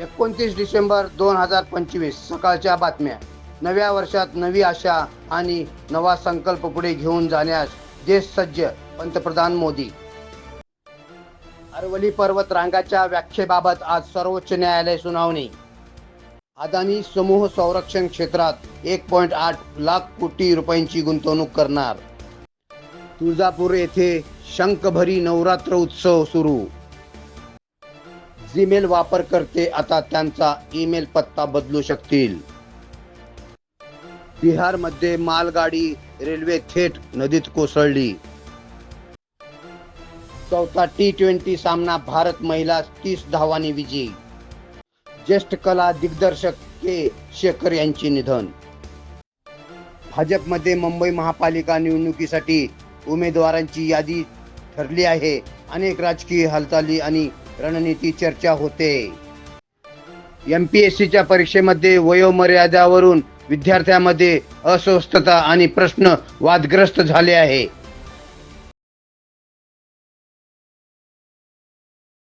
एकोणतीस डिसेंबर दोन हजार पंचवीस सकाळच्या बातम्या. नव्या वर्षात नवी आशा आणि नवा संकल्प पुढे घेऊन जाण्यास देश सज्ज पंतप्रधान मोदी. अरवली पर्वत रांगाच्या व्याख्येबाबत आज सर्वोच्च न्यायालय सुनावणी. अदानी समूह संरक्षण क्षेत्रात एक पॉईंट आठ लाख कोटी रुपयांची गुंतवणूक करणार. तुळजापूर येथे शंखभरी नवरात्र उत्सव सुरू. जीमेल वापरकर्ते आता त्यांचा ईमेल पत्ता बदलू शकतील. बिहारमध्ये मालगाडी रेल्वे थेट नदीत कोसळली. चौथा टी ट्वेंटी सामना भारत महिला तीस धावांनी विजयी. ज्येष्ठ कला दिग्दर्शक के शेखर यांचे निधन. भाजपमध्ये मुंबई महापालिका निवडणुकीसाठी उमेदवारांची यादी ठरली आहे. अनेक राजकीय हालचाली आणि रणनीती चर्चा होते. एम पी एस सीच्या परीक्षेमध्ये वयोमर्यादावरून विद्यार्थ्यांमध्ये अस्वस्थता आणि प्रश्न वादग्रस्त झाले आहे.